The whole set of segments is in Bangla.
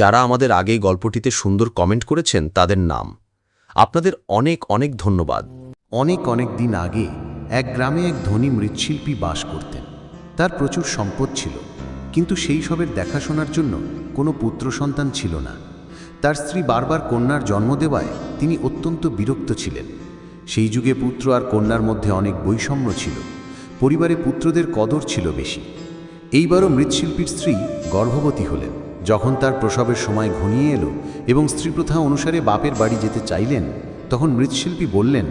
যারা আমাদের আগে গল্পটিতে সুন্দর কমেন্ট করেছেন, তাদের নাম। আপনাদের অনেক অনেক ধন্যবাদ। অনেক অনেক দিন আগে এক গ্রামে এক ধনী মৃৎশিল্পী বাস করতেন। তার প্রচুর সম্পদ ছিল, কিন্তু সেই সবের দেখাশোনার জন্য কোনো পুত্র সন্তান ছিল না। তার স্ত্রী বারবার কন্যার জন্ম দেওয়ায় তিনি অত্যন্ত বিরক্ত ছিলেন। সেই যুগে পুত্র আর কন্যার মধ্যে অনেক বৈষম্য ছিল, পরিবারে পুত্রদের কদর ছিল বেশি। এইবারও মৃৎশিল্পীর স্ত্রী গর্ভবতী হলেন। যখন তার প্রসবের সময় ঘনিয়ে এলো এবং স্ত্রীপ্রথা অনুসারে বাপের বাড়ি যেতে চাইলেন, তখন মৃৎশিল্পী বললেন,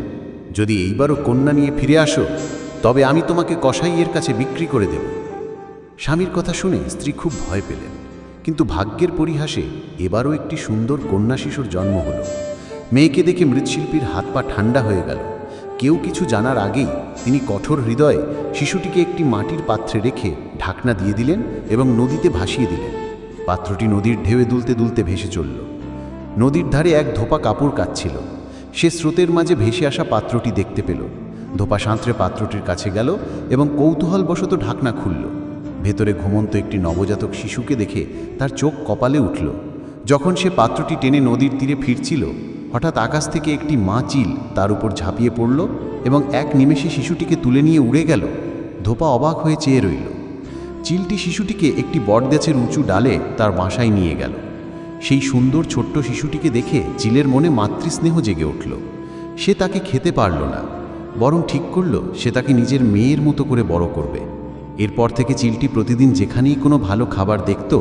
যদি এইবারও কন্যা নিয়ে ফিরে আসো, তবে আমি তোমাকে কসাইয়ের কাছে বিক্রি করে দেব। স্বামীর কথা শুনে স্ত্রী খুব ভয় পেলেন, কিন্তু ভাগ্যের পরিহাসে এবারও একটি সুন্দর কন্যা শিশুর জন্ম হলো। মেয়েকে দেখে মৃৎশিল্পীর হাত পা ঠান্ডা হয়ে গেল। কেউ কিছু জানার আগেই তিনি কঠোর হৃদয়ে শিশুটিকে একটি মাটির পাত্রে রেখে ঢাকনা দিয়ে দিলেন এবং নদীতে ভাসিয়ে দিলেন। পাত্রটি নদীর ঢেউয়ে দুলতে দুলতে ভেসে চলল। নদীর ধারে এক ধোপা কাপড় কাচ্ছিল। সে স্রোতের মাঝে ভেসে আসা পাত্রটি দেখতে পেল। ধোপা সাঁতরে পাত্রটির কাছে গেল এবং কৌতূহলবশত ঢাকনা খুলল। ভেতরে ঘুমন্ত একটি নবজাতক শিশুকে দেখে তার চোখ কপালে উঠল। যখন সে পাত্রটি টেনে নদীর তীরে ফিরছিল, হঠাৎ আকাশ থেকে একটি মা চিল তার উপর ঝাঁপিয়ে পড়ল এবং এক নিমেষে শিশুটিকে তুলে নিয়ে উড়ে গেল। ধোপা অবাক হয়ে চেয়ে রইল। চিলটি শিশুটিকে একটি বটগাছের উঁচু ডালে তার বাসায় নিয়ে গেল। সেই সুন্দর ছোট্ট শিশুটিকে দেখে চিলের মনে মাতৃস্নেহ জেগে উঠল। সে তাকে খেতে পারল না, বরং ঠিক করল সে তাকে নিজের মেয়ের মতো করে বড় করবে। এরপর থেকে চিলটি প্রতিদিন যেখানেই কোনো ভালো খাবার দেখত,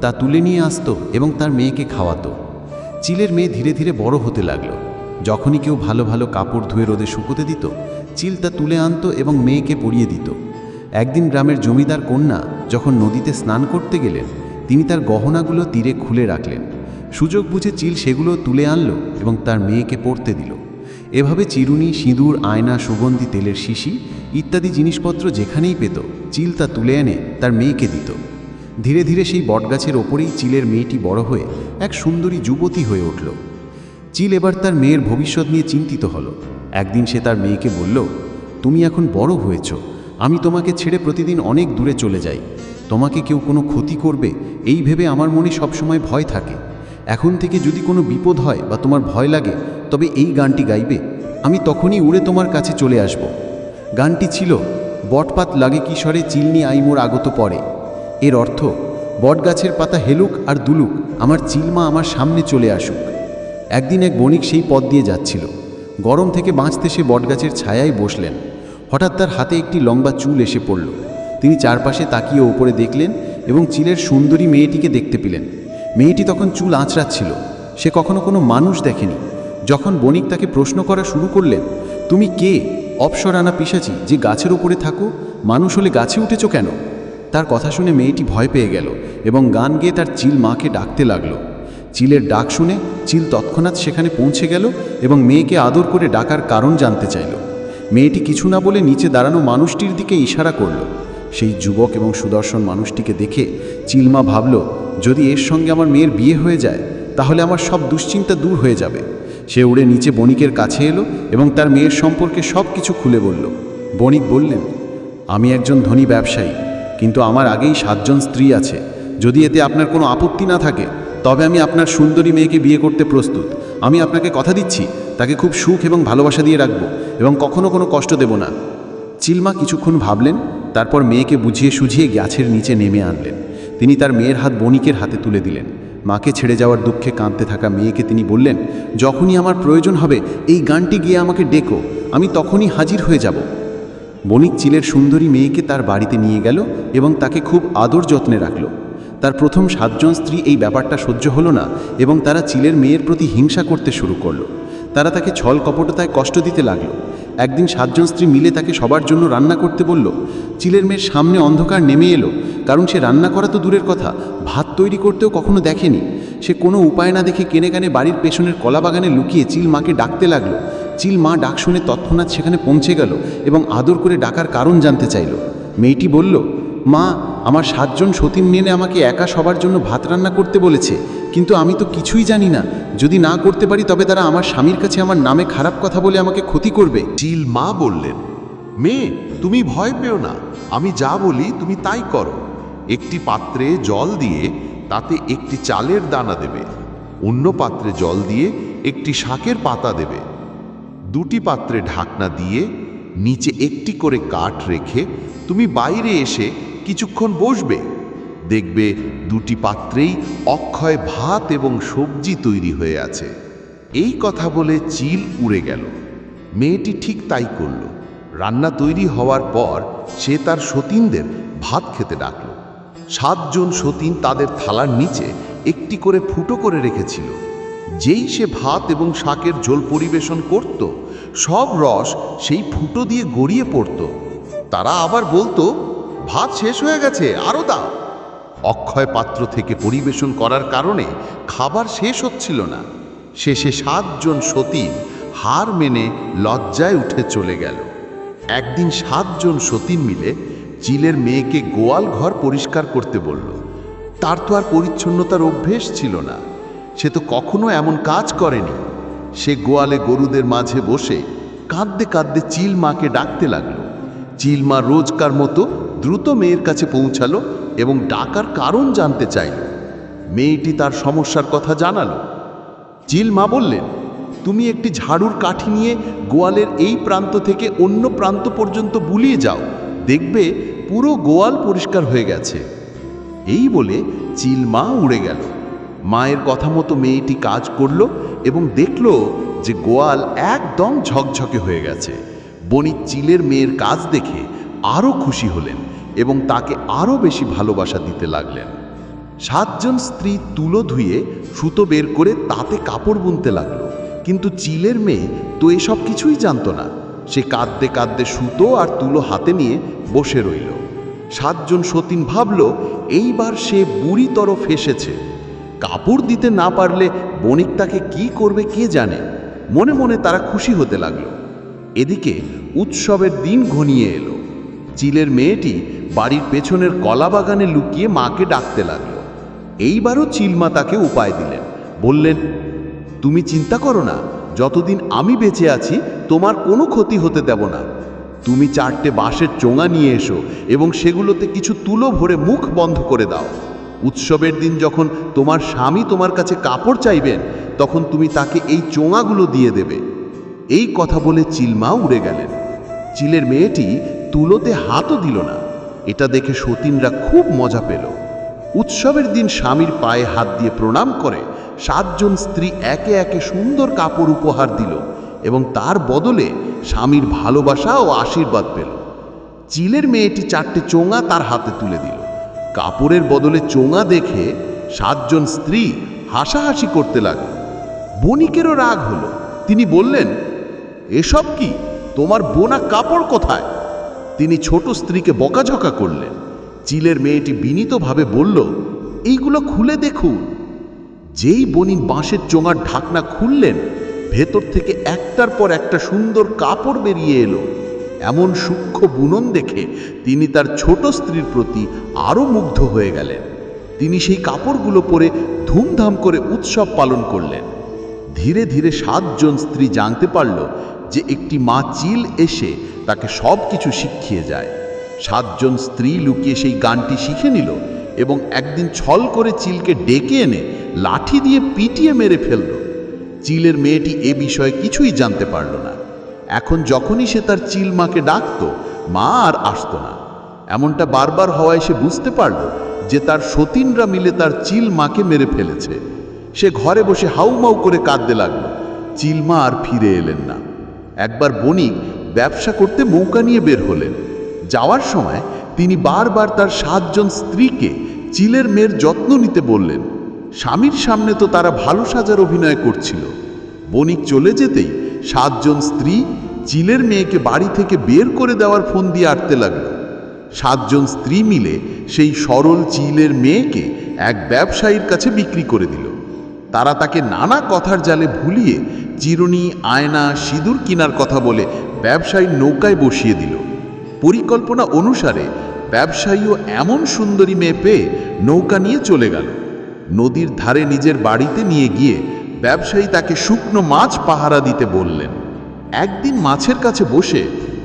তা তুলে নিয়ে আসত এবং তার মেয়েকে খাওয়াতো। চিলের মেয়ে ধীরে ধীরে বড় হতে লাগল। যখনই কেউ ভালো ভালো কাপড় ধুয়ে রোদে শুকোতে দিত, চিল তা তুলে আনতো এবং মেয়েকে পরিয়ে দিত। একদিন গ্রামের জমিদার কন্যা যখন নদীতে স্নান করতে গেলেন, তিনি তার গহনাগুলো তীরে খুলে রাখলেন। সুযোগ বুঝে চিল সেগুলো তুলে আনলো এবং তার মেয়েকে পড়তে দিল। এভাবে চিরুনি, সিঁদুর, আয়না, সুগন্ধি, তেলের শিশি ইত্যাদি জিনিসপত্র যেখানেই পেত, চিল তা তুলে এনে তার মেয়েকে দিত। ধীরে ধীরে সেই বটগাছের ওপরেই চিলের মেয়েটি বড় হয়ে এক সুন্দরী যুবতী হয়ে উঠল। চিল এবার তার মেয়ের ভবিষ্যৎ নিয়ে চিন্তিত হলো। একদিন সে তার মেয়েকে বলল, তুমি এখন বড় হয়েছ। আমি তোমাকে ছেড়ে প্রতিদিন অনেক দূরে চলে যাই। তোমাকে কেউ কোনো ক্ষতি করবে, এই ভেবে আমার মনে সবসময় ভয় থাকে। এখন থেকে যদি কোনো বিপদ হয় বা তোমার ভয় লাগে, তবে এই গানটি গাইবে। আমি তখনই উড়ে তোমার কাছে চলে আসব। গানটি ছিল, বটপাত লাগে কিশোরে চিলনি আইমোর আগত পড়ে এর অর্থ, বটগাছের পাতা হেলুক আর দুলুক, আমার চিলমা আমার সামনে চলে আসুক। একদিন এক বণিক সেই পথ দিয়ে যাচ্ছিল। গরম থেকে বাঁচতে সে বটগাছের ছায়ায় বসলেন। হঠাৎ তার হাতে একটি লম্বা চুল এসে পড়ল। তিনি চারপাশে তাকিয়ে ওপরে দেখলেন এবং চিলের সুন্দরী মেয়েটিকে দেখতে পেলেন। মেয়েটি তখন চুল আঁচড়াচ্ছিল। সে কখনো কোনো মানুষ দেখেনি। যখন বণিক তাকে প্রশ্ন করা শুরু করলেন, তুমি কে? অপসর আনা পিসাচি? যে গাছের উপরে থাকো? মানুষ হলে গাছে উঠেছ কেন? তার কথা শুনে মেয়েটি ভয় পেয়ে গেল এবং গান গেয়ে তার চিল মাকে ডাকতে লাগল। চিলের ডাক শুনে চিল তৎক্ষণাৎ সেখানে পৌঁছে গেল এবং মেয়েকে আদর করে ডাকার কারণ জানতে চাইল। মেয়েটি কিছু না বলে নিচে দাঁড়ানো মানুষটির দিকে ইশারা করল। সেই যুবক এবং সুদর্শন মানুষটিকে দেখে চিলমা ভাবল, যদি এর সঙ্গে আমার মেয়ের বিয়ে হয়ে যায়, তাহলে আমার সব দুশ্চিন্তা দূর হয়ে যাবে। সে উড়ে নিচে বণিকের কাছে এলো এবং তার মেয়ের সম্পর্কে সব কিছু খুলে বলল। বণিক বললেন, আমি একজন ধনী ব্যবসায়ী, কিন্তু আমার আগেই সাতজন স্ত্রী আছে। যদি এতে আপনার কোনো আপত্তি না থাকে, তবে আমি আপনার সুন্দরী মেয়েকে বিয়ে করতে প্রস্তুত। আমি আপনাকে কথা দিচ্ছি, তাকে খুব সুখ এবং ভালোবাসা দিয়ে রাখব, এবং কখনো কোনো কষ্ট দেব না। চিলমা কিছুক্ষণ ভাবলেন, তারপর মেয়েকে বুঝিয়ে সুঝিয়ে গাছের নিচে নেমে আনলেন। তিনি তার মেয়ের হাত বণিকের হাতে তুলে দিলেন। মাকে ছেড়ে যাওয়ার দুঃখে কাঁদতে থাকা মেয়েকে তিনি বললেন, যখনই আমার প্রয়োজন হবে, এই গানটি গিয়ে আমাকে ডেকো, আমি তখনই হাজির হয়ে যাব। বণিক চিলের সুন্দরী মেয়েকে তার বাড়িতে নিয়ে গেল এবং তাকে খুব আদর যত্নে রাখল। তার প্রথম সাতজন স্ত্রী এই ব্যাপারটা সহ্য হলো না এবং তারা চিলের মেয়ের প্রতি হিংসা করতে শুরু করল। তারা তাকে ছল কপটতায় কষ্ট দিতে লাগল। একদিন সাতজন স্ত্রী মিলে তাকে সবার জন্য রান্না করতে বলল, চিলের মেয়ের সামনে অন্ধকার নেমে এলো, কারণ সে রান্না করা তো দূরের কথা, ভাত তৈরি করতেও কখনো দেখেনি। সে কোনো উপায় না দেখে কেনে কানে বাড়ির পেছনের কলা বাগানে লুকিয়ে চিল মাকে ডাকতে লাগল। চিল মা ডাক শুনে তৎক্ষণাৎ সেখানে পৌঁছে গেল এবং আদর করে ডাকার কারণ জানতে চাইল। মেয়েটি বলল, মা আমার সাতজন সতীন মেনে আমাকে একা সবার জন্য ভাত রান্না করতে বলেছে, কিন্তু আমি তো কিছুই জানি না। যদি না করতে পারি, তবে তারা আমার স্বামীর কাছে আমার নামে খারাপ কথা বলে আমাকে ক্ষতি করবে। চিল মা বললেন, মেয়ে, তুমি ভয় পেও না। আমি যা বলি, তুমি তাই করো। একটি পাত্রে জল দিয়ে তাতে একটি চালের দানা দেবে, অন্য পাত্রে জল দিয়ে একটি শাকের পাতা দেবে। দুটি পাত্রে ঢাকনা দিয়ে নিচে একটি করে কাঠ রেখে তুমি বাইরে এসে কিছুক্ষণ বসবে। দেখবে দুটি পাত্রেই অক্ষয় ভাত এবং সবজি তৈরি হয়ে আছে। এই কথা বলে চিল উড়ে গেল। মেয়েটি ঠিক তাই করল। রান্না তৈরি হওয়ার পর সে তার সতীনদের ভাত খেতে ডাকল। সাতজন সতীন তাদের থালার নিচে একটি করে ফুটো করে রেখেছিল। যেই সে ভাত এবং শাকের ঝোল পরিবেশন করত, সব রস সেই ফুটো দিয়ে গড়িয়ে পড়ত। তারা আবার বলতো ভাত শেষ হয়ে গেছে আরও দাও। অক্ষয় পাত্র থেকে পরিবেশন করার কারণে খাবার শেষ হচ্ছিল না। শেষে সাতজন সতীন হার মেনে লজ্জায় উঠে চলে গেল। একদিন সাতজন সতীন মিলে চিলের মেয়েকে গোয়াল ঘর পরিষ্কার করতে বলল, তার তো আর পরিচ্ছন্নতার অভ্যেস ছিল না। সে তো কখনো এমন কাজ করেনি। সে গোয়ালে গরুদের মাঝে বসে কাঁদতে কাঁদতে চিল মাকে ডাকতে লাগল। চিল মা রোজকার মতো দ্রুত মেয়ের কাছে পৌঁছালো এবং ডাকার কারণ জানতে চাইল। মেয়েটি তার সমস্যার কথা জানালো। চিল মা বললেন, তুমি একটি ঝাড়ুর কাঠি নিয়ে গোয়ালের এই প্রান্ত থেকে অন্য প্রান্ত পর্যন্ত বুলিয়ে যাও। দেখবে পুরো গোয়াল পরিষ্কার হয়ে গেছে। এই বলে চিল মা উড়ে গেল। মায়ের কথা মতো মেয়েটি কাজ করল এবং দেখল যে গোয়াল একদম ঝকঝকে হয়ে গেছে। বণিক চিলের মেয়ের কাজ দেখে আরও খুশি হলেন। এবং তাকে আরও বেশি ভালোবাসা দিতে লাগলেন। সাতজন স্ত্রী তুলো ধুয়ে সুতো বের করে তাতে কাপড় বুনতে লাগল। কিন্তু চিলের মেয়ে তো এসব কিছুই জানতো না। সে কাঁদতে কাঁদতে সুতো আর তুলো হাতে নিয়ে বসে রইল। সাতজন সতীন ভাবল, এইবার সে বুড়িতর ফেসেছে কাপড় দিতে না পারলে বণিক তাকে কি করবে কে জানে? মনে মনে তারা খুশি হতে লাগল। এদিকে উৎসবের দিন ঘনিয়ে এলো। চিলের মেয়েটি বাড়ির পেছনের কলা বাগানে লুকিয়ে মাকে ডাকতে লাগল। এইবারও চিলমা তাকে উপায় দিলেন। বললেন, তুমি চিন্তা করো না, যতদিন আমি বেঁচে আছি, তোমার কোনো ক্ষতি হতে দেব না। তুমি চারটে বাঁশের চোঙা নিয়ে এসো এবং সেগুলোতে কিছু তুলো ভরে মুখ বন্ধ করে দাও। উৎসবের দিন যখন তোমার স্বামী তোমার কাছে কাপড় চাইবেন, তখন তুমি তাকে এই চোঙাগুলো দিয়ে দেবে। এই কথা বলে চিলমা উড়ে গেলেন। চিলের মেয়েটি তুলোতে হাতও দিল না। এটা দেখে সতীনরা খুব মজা পেল। উৎসবের দিন স্বামীর পায়ে হাত দিয়ে প্রণাম করে সাতজন স্ত্রী একে একে সুন্দর কাপড় উপহার দিল এবং তার বদলে স্বামীর ভালোবাসা ও আশীর্বাদ পেল। চিলের মেয়েটি চারটে চোঙা তার হাতে তুলে দিল। কাপড়ের বদলে চোঙা দেখে সাতজন স্ত্রী হাসাহাসি করতে লাগল। বণিকেরও রাগ হলো। তিনি বললেন, এসব কি? তোমার বোনা কাপড় কোথায়? তিনি ছোট স্ত্রীকে বকাঝকা করলেন। চিলের মেয়েটি বিনীতভাবে বলল, এইগুলো খুলে দেখুন। যেই বনি বাঁশের চোঙার ঢাকনা খুললেন, ভেতর থেকে একটার পর একটা সুন্দর কাপড় বেরিয়ে এলো। এমন সূক্ষ্ম বুনন দেখে তিনি তার ছোট স্ত্রীর প্রতি আরও মুগ্ধ হয়ে গেলেন। তিনি সেই কাপড়গুলো পরে ধুমধাম করে উৎসব পালন করলেন। ধীরে ধীরে সাতজন স্ত্রী জানতে পারল যে একটি মা চিল এসে তাকে সব কিছু শিখিয়ে যায়। সাতজন স্ত্রী লুকিয়ে সেই গানটি শিখে নিল এবং একদিন ছল করে চিলকে ডেকে এনে লাঠি দিয়ে পিটিয়ে মেরে ফেলল। চিলের মেয়েটি এ বিষয়ে কিছুই জানতে পারল না। এখন যখনই সে তার চিল মাকে ডাকত, মা আর আসতো না। এমনটা বারবার হওয়ায় সে বুঝতে পারল যে তার সতীনরা মিলে তার চিল মাকে মেরে ফেলেছে। সে ঘরে বসে হাউমাউ করে কাঁদতে লাগল। চিলমা আর ফিরে এলেন না। একবার বণিক ব্যবসা করতে নৌকা নিয়ে বের হলেন। যাওয়ার সময় তিনি বারবার তার সাতজন স্ত্রীকে চিলের মেয়ের যত্ন নিতে বললেন। স্বামীর সামনে তো তারা ভালো সাজার অভিনয় করছিল। বণিক চলে যেতেই সাতজন স্ত্রী চিলের মেয়েকে বাড়ি থেকে বের করে দেওয়ার ফোন দিয়ে আটতে লাগল। সাতজন স্ত্রী মিলে সেই সরল চিলের মেয়েকে এক ব্যবসায়ীর কাছে বিক্রি করে দিল। তারা তাকে নানা কথার জালে ভুলিয়ে চিরুনি, আয়না, সিঁদুর কেনার কথা বলে ব্যবসায়ীর নৌকায় বসিয়ে দিল। পরিকল্পনা অনুসারে ব্যবসায়ীও এমন সুন্দরী মেয়ে পেয়ে নৌকা নিয়ে চলে গেল। নদীর ধারে নিজের বাড়িতে নিয়ে গিয়ে ব্যবসায়ী তাকে শুকনো মাছ পাহারা দিতে বললেন। একদিন মাছের কাছে বসে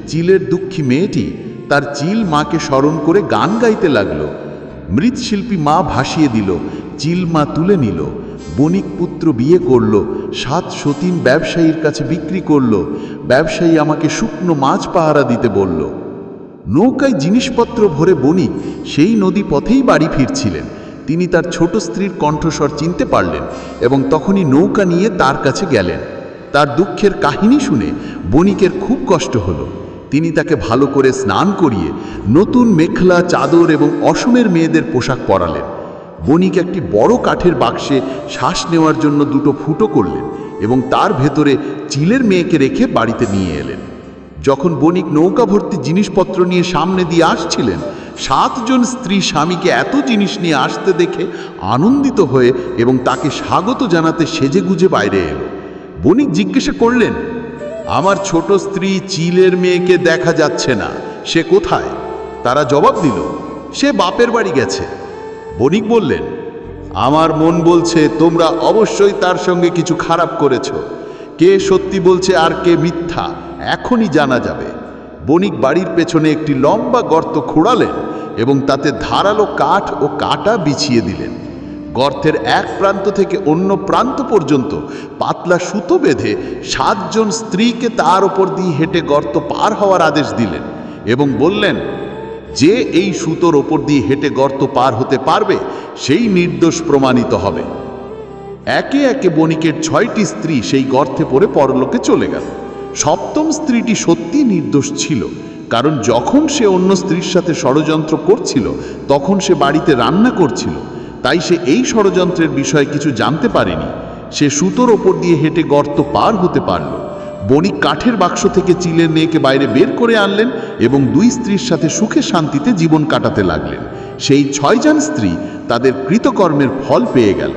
চিলের দুঃখী মেয়েটি তার চিল মাকে স্মরণ করে গান গাইতে লাগল। মৃৎশিল্পী মা ভাসিয়ে দিল, চিল মা তুলে নিল বণিক পুত্র বিয়ে করল, সাত সতীন ব্যবসায়ীর কাছে বিক্রি করল, ব্যবসায়ী আমাকে শুকনো মাছ পাহারা দিতে বলল। নৌকায় জিনিসপত্র ভরে বণিক সেই নদী পথেই বাড়ি ফিরছিলেন। তিনি তার ছোট স্ত্রীর কণ্ঠস্বর চিনতে পারলেন এবং তখনই নৌকা নিয়ে তার কাছে গেলেন। তার দুঃখের কাহিনী শুনে বণিকের খুব কষ্ট হলো। তিনি তাকে ভালো করে স্নান করিয়ে নতুন মেখলা, চাদর এবং অসমের মেয়েদের পোশাক পরালেন। বণিক একটি বড় কাঠের বাক্সে শ্বাস নেওয়ার জন্য দুটো ফুটো করলেন এবং তার ভেতরে চিলের মেয়েকে রেখে বাড়িতে নিয়ে এলেন। যখন বণিক নৌকা ভর্তি জিনিসপত্র নিয়ে সামনে দিয়ে আসছিলেন, সাতজন স্ত্রী স্বামীকে এত জিনিস নিয়ে আসতে দেখে আনন্দিত হয়ে এবং তাকে স্বাগত জানাতে সেজেগুজে বাইরে এলো। বণিক জিজ্ঞাসা করলেন, আমার ছোট স্ত্রী চিলের মেয়েকে দেখা যাচ্ছে না, সে কোথায়? তারা জবাব দিল, সে বাপের বাড়ি গেছে। বণিক বললেন, আমার মন বলছে তোমরা অবশ্যই তার সঙ্গে কিছু খারাপ করেছ। কে সত্যি বলছে আর কে মিথ্যা, এখনই জানা যাবে। বণিক বাড়ির পেছনে একটি লম্বা গর্ত খোঁড়ালেন এবং তাতে ধারালো কাঠ ও কাটা বিছিয়ে দিলেন। গর্তের এক প্রান্ত থেকে অন্য প্রান্ত পর্যন্ত পাতলা সুতো বেঁধে সাতজন স্ত্রীকে তার ওপর দিয়ে হেঁটে গর্ত পার হওয়ার আদেশ দিলেন এবং বললেন যে এই সুতোর ওপর দিয়ে হেঁটে গর্ত পার হতে পারবে, সেই নির্দোষ প্রমাণিত হবে। একে একে বণিকের ছয়টি স্ত্রী সেই গর্তে পড়ে পরলোকে চলে গেল। সপ্তম স্ত্রীটি সত্যি নির্দোষ ছিল, কারণ যখন সে অন্য স্ত্রীর সাথে ষড়যন্ত্র করছিল, তখন সে বাড়িতে রান্না করছিল। তাই সে এই ষড়যন্ত্রের বিষয়ে কিছু জানতে পারেনি। সে সুতোর ওপর দিয়ে হেঁটে গর্ত পার হতে পারল। বণিক কাঠের বাক্স থেকে চিলের মেয়েকে বাইরে বের করে আনলেন এবং দুই স্ত্রীর সাথে সুখে শান্তিতে জীবন কাটাতে লাগলেন। সেই ছয়জন স্ত্রী তাদের কৃতকর্মের ফল পেয়ে গেল।